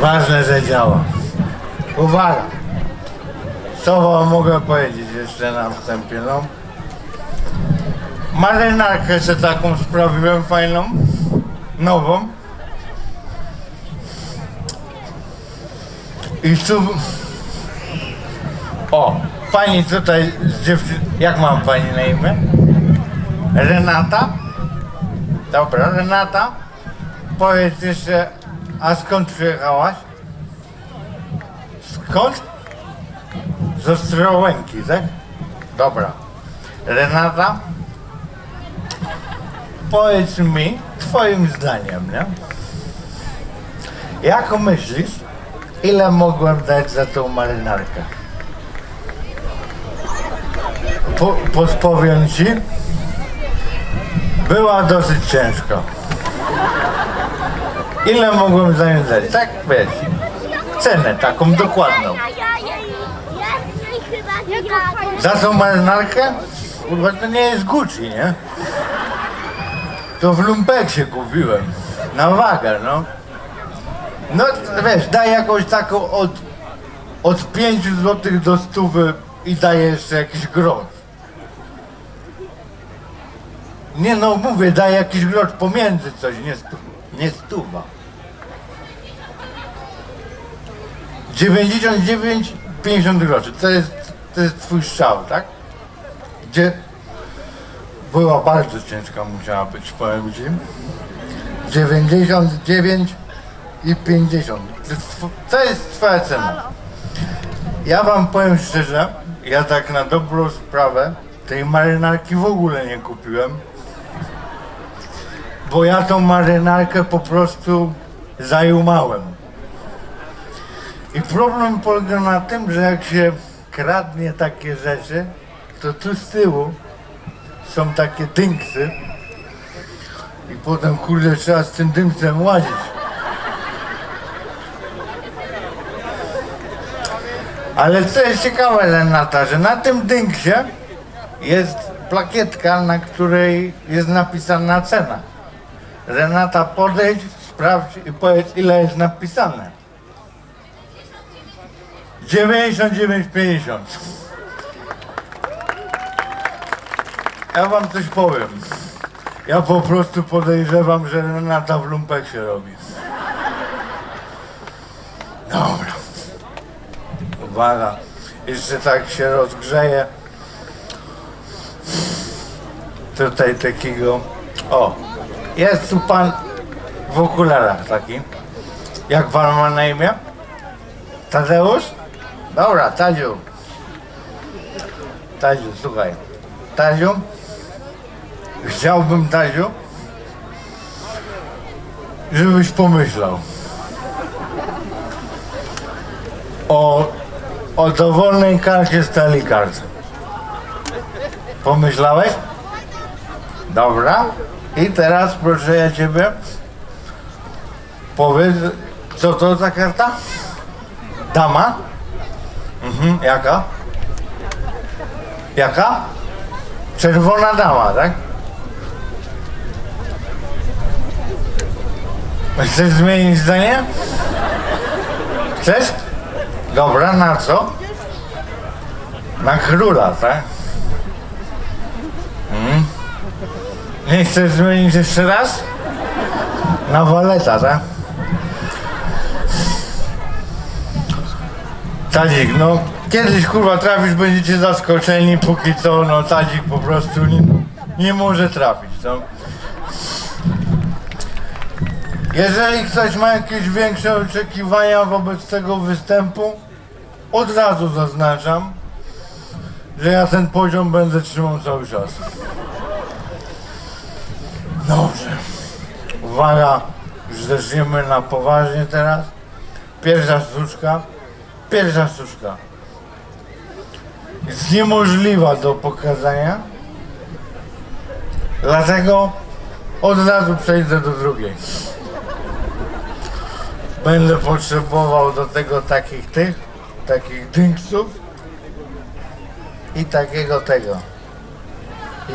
Ważne, że działa. Uwaga! Co wam mogę powiedzieć jeszcze na wstępie, no? Marynarkę sobie taką sprawiłem fajną, nową. I tu... O, pani tutaj z dziewczyn... Jak mam pani na imię? Renata? Dobra, Renata. Powiedz jeszcze, a skąd przyjechałaś? Skąd? Z Ostrołęki, tak? Dobra. Renata, powiedz mi twoim zdaniem, nie? Jak myślisz, ile mogłem dać za tą marynarkę? Po, podpowiem ci, była dosyć ciężka. Ile mogłem za nią dać? Tak wiesz, cenę taką dokładną. Za tą marynarkę? Kurwa, to nie jest Gucci, nie? To w Lumpeksie kupiłem. Na wagę, no. No, wiesz, daj jakąś taką od, od 5 zł do 100 i daję jeszcze jakiś grosz. Nie no, mówię, daj jakiś grosz pomiędzy coś, nie, stu, nie stuwa. 99, 50 groszy. To jest, to jest twój strzał, tak? Gdzie była bardzo ciężka musiała być, powiem ci. 99 i 50. To jest, tw- to jest twoja cena. Ja wam powiem szczerze, ja tak na dobrą sprawę tej marynarki w ogóle nie kupiłem. Bo ja tą marynarkę po prostu zajumałem. I problem polega na tym, że jak się kradnie takie rzeczy, to tu z tyłu są takie dynksy i potem kurde trzeba z tym dymcem łazić. Ale co jest ciekawe Renata, że na tym dynksie jest plakietka, na której jest napisana cena. Renata podejdź, sprawdź i powiedz ile jest napisane. 99,50. Ja wam coś powiem. Ja po prostu podejrzewam, że Renata w lumpek się robi. Dobra. Uwaga. Jeszcze tak się rozgrzeje. Tutaj takiego... O! Jest tu pan w okularach taki. Jak pan ma na imię? Tadeusz? Dobra, Tadziu. Tadziu, słuchaj. Tadziu, chciałbym, Tadziu, żebyś pomyślał o, o dowolnej karcie stali kart. Pomyślałeś? Dobra. I teraz proszę ja ciebie, powiedz, co to za karta? Dama? Mhm, jaka? Jaka? Czerwona dama, tak? Chcesz zmienić zdanie? Chcesz? Dobra, na co? Na króla, tak? Nie chcesz zmienić jeszcze raz? Na waleta, tak? Tadzik, no kiedyś kurwa trafisz, będziecie zaskoczeni, póki co no Tadzik po prostu nie, nie może trafić, no. Jeżeli ktoś ma jakieś większe oczekiwania wobec tego występu, od razu zaznaczam, że ja ten poziom będę trzymał cały czas. Dobrze. Uwaga, już zaczniemy na poważnie teraz. Pierwsza sztuczka. Pierwsza sztuczka jest niemożliwa do pokazania. Dlatego od razu przejdę do drugiej. Będę potrzebował do tego takich tych, takich dynksów i takiego tego.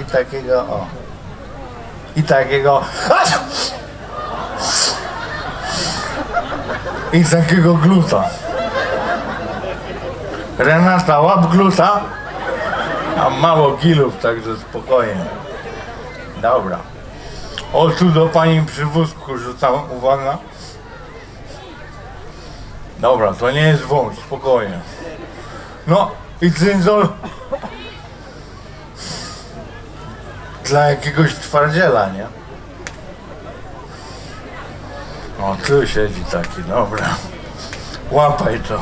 I takiego o. I takiego. I takiego gluta. Renata, łap gluta. A mało kilów, także spokojnie. Dobra. O, tu do pani przy wózku rzucam, uwaga. Dobra, to nie jest wąż, spokojnie. No i cyndol dla jakiegoś twardziela, nie? O, tu siedzi taki, dobra. Łapaj to.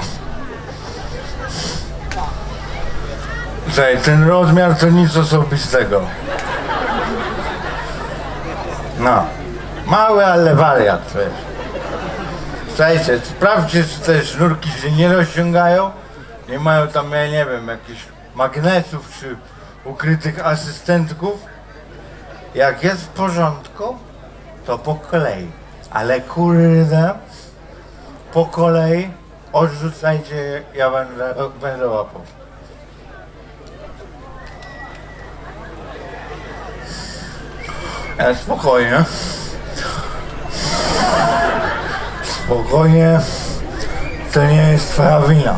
Słuchaj, ten rozmiar to nic osobistego. No. Mały, ale wariat, wiesz. Słuchajcie, sprawdźcie, czy te sznurki się nie rozciągają. Nie mają tam, ja nie wiem, jakichś magnesów czy ukrytych asystentków. Jak jest w porządku, to po kolei. Ale kurde, po kolei odrzucajcie, ja będę, będę łapał. Ale spokojnie. Spokojnie. To nie jest twoja wina.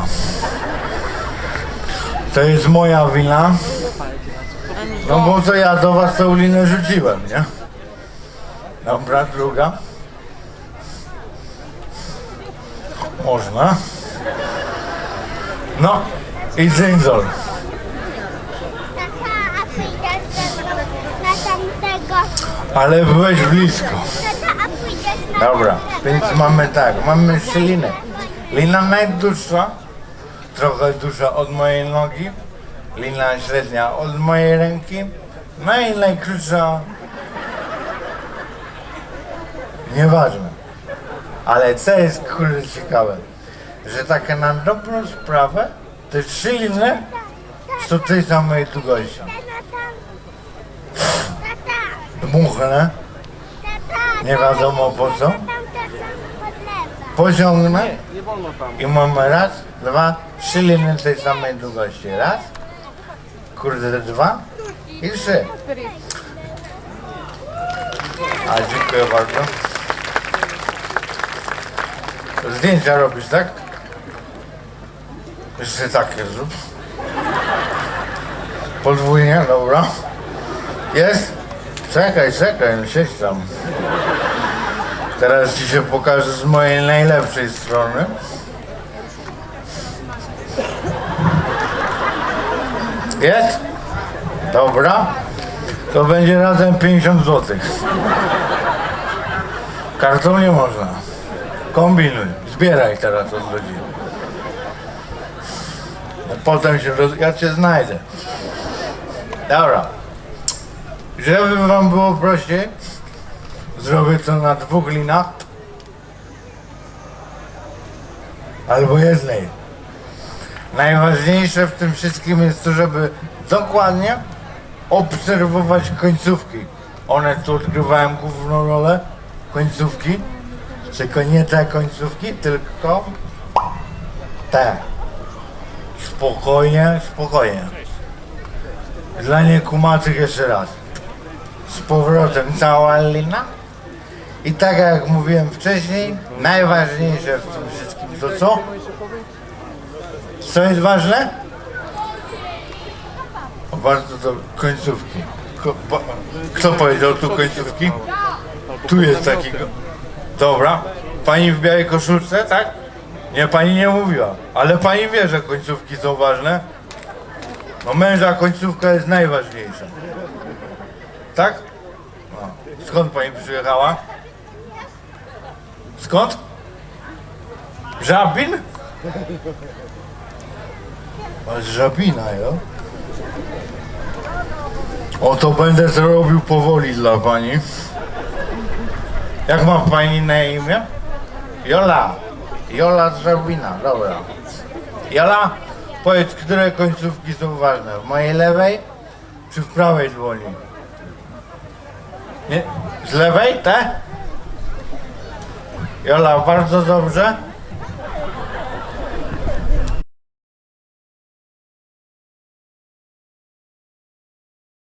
To jest moja wina. No bo to ja do was tą linę rzuciłem, nie? Dobra, druga. Można. No i. Tata, a pójdziesz na tamtego. Ale byłeś blisko. Tata, a pójdziesz na Dobra, więc mamy tak, mamy jeszcze linę. Lina najdłuższa, trochę dłuższa od mojej nogi, lina średnia od mojej ręki, no i najkrótsza, nieważne. Ale co jest kurde ciekawe, że takie na dobrą sprawę, te trzy liny są tej samej długości. Dmuchnę, nie wiadomo po co, poziągnę i mamy raz, dwa, trzy liny tej samej długości. Raz, kurde, dwa i trzy. A dziękuję bardzo. Zdjęcia robisz, tak? Jeszcze takie zrób. Podwójnie, dobra. Jest? Czekaj, czekaj, no siedź tam. Teraz ci się pokażę z mojej najlepszej strony. Jest? Dobra. To będzie razem 50 zł. Kartą nie można. Kombinuj. Zbieraj teraz od rodziny. No Potem się roz... Ja cię znajdę. Dobra. Żeby wam było prościej, zrobię to na dwóch linach. Albo jednej. Najważniejsze w tym wszystkim jest to, żeby dokładnie obserwować końcówki. One tu odgrywają główną rolę, końcówki. Tylko nie te końcówki, tylko te. Spokojnie, spokojnie. Dla niekumatych jeszcze raz. Z powrotem cała lina. I tak jak mówiłem wcześniej, najważniejsze w tym wszystkim to co? Co jest ważne? Bardzo to końcówki. Ko- Kto powiedział tu końcówki? Tu jest taki. Dobra. Pani w białej koszulce, tak? Nie, pani nie mówiła. Ale pani wie, że końcówki są ważne. No męża końcówka jest najważniejsza. Tak? No. Skąd pani przyjechała? Skąd? Żabin? Żabina, jo? O, to będę to robił powoli dla pani. Jak ma pani na imię? Jola. Jola Żabina, dobra. Jola, powiedz, które końcówki są ważne? W mojej lewej czy w prawej dłoni? Nie? Z lewej, te? Jola, bardzo dobrze.